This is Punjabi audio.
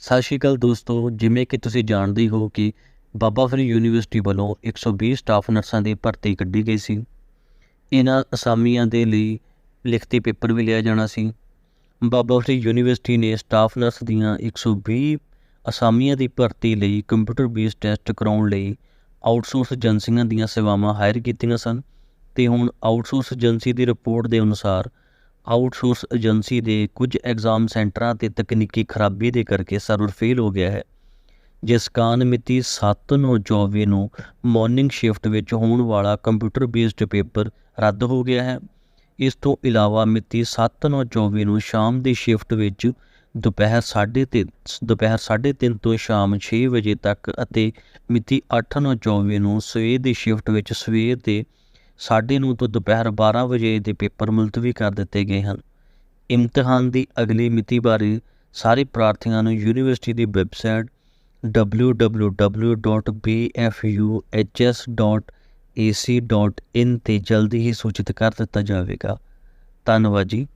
ਸਤਿ ਸ਼੍ਰੀ ਅਕਾਲ ਦੋਸਤੋ, ਜਿਵੇਂ ਕਿ ਤੁਸੀਂ ਜਾਣਦੇ ਹੋ ਕਿ ਬਾਬਾ ਫਰੀਦ ਯੂਨੀਵਰਸਿਟੀ ਵੱਲੋਂ 120 ਸਟਾਫ ਨਰਸਾਂ ਦੀ ਭਰਤੀ ਕੱਢੀ ਗਈ ਸੀ। ਇਹਨਾਂ ਅਸਾਮੀਆਂ ਦੇ ਲਈ ਲਿਖਤੀ ਪੇਪਰ ਵੀ ਲਿਆ ਜਾਣਾ ਸੀ। ਬਾਬਾ ਫਰੀਦ ਯੂਨੀਵਰਸਿਟੀ ਨੇ ਸਟਾਫ ਨਰਸ ਦੀਆਂ 120 ਅਸਾਮੀਆਂ ਦੀ ਭਰਤੀ ਲਈ ਕੰਪਿਊਟਰ ਬੇਸਡ ਟੈਸਟ ਕਰਾਉਣ ਲਈ ਆਊਟਸੋਰਸ ਏਜੰਸੀਆਂ ਦੀਆਂ ਸੇਵਾਵਾਂ ਹਾਇਰ ਕੀਤੀਆਂ ਸਨ ਤੇ ਹੁਣ ਆਊਟਸੋਰਸ ਏਜੰਸੀ ਦੀ ਰਿਪੋਰਟ ਦੇ ਅਨੁਸਾਰ ਆਊਟਸੋਰਸ ਏਜੰਸੀ ਦੇ ਕੁਝ ਐਗਜ਼ਾਮ ਸੈਂਟਰਾਂ ਤੇ ਤਕਨੀਕੀ ਖਰਾਬੀ ਦੇ ਕਰਕੇ ਸਰਵਰ ਫੇਲ ਹੋ ਗਿਆ ਹੈ, ਜਿਸ ਕਾਰਨ ਮਿਤੀ 7/9/24 ਨੂੰ ਮਾਰਨਿੰਗ ਸ਼ਿਫਟ ਵਿੱਚ ਹੋਣ ਵਾਲਾ ਕੰਪਿਊਟਰ ਬੇਸਡ ਪੇਪਰ ਰੱਦ ਹੋ ਗਿਆ ਹੈ। ਇਸ ਤੋਂ ਇਲਾਵਾ ਮਿਤੀ 7/9/24 ਨੂੰ ਸ਼ਾਮ ਦੀ ਸ਼ਿਫਟ ਵਿੱਚ ਦੁਪਹਿਰ 3:30 ਦੁਪਹਿਰ 3:30 ਤੋਂ ਸ਼ਾਮ 6 ਵਜੇ ਤੱਕ ਅਤੇ ਮਿਤੀ 8/9/24 ਨੂੰ ਸਵੇਰ ਦੀ ਸ਼ਿਫਟ ਵਿੱਚ ਸਵੇਰ ਦੇ 9:30 ਤੋਂ ਦੁਪਹਿਰ 12 ਵਜੇ ਦੇ ਪੇਪਰ ਮੁਲਤਵੀ ਕਰ ਦਿੱਤੇ ਗਏ ਹਨ। ਇਮਤਿਹਾਨ ਦੀ ਅਗਲੀ ਮਿਤੀ ਬਾਰੇ ਸਾਰੇ ਪ੍ਰਾਰਥੀਆਂ ਨੂੰ ਯੂਨੀਵਰਸਿਟੀ ਦੀ ਵੈਬਸਾਈਟ www.bfuhs.ac.in ਤੇ ਜਲਦੀ ਹੀ ਸੂਚਿਤ ਕਰ ਦਿੱਤਾ ਜਾਵੇਗਾ। ਧੰਨਵਾਦ ਜੀ।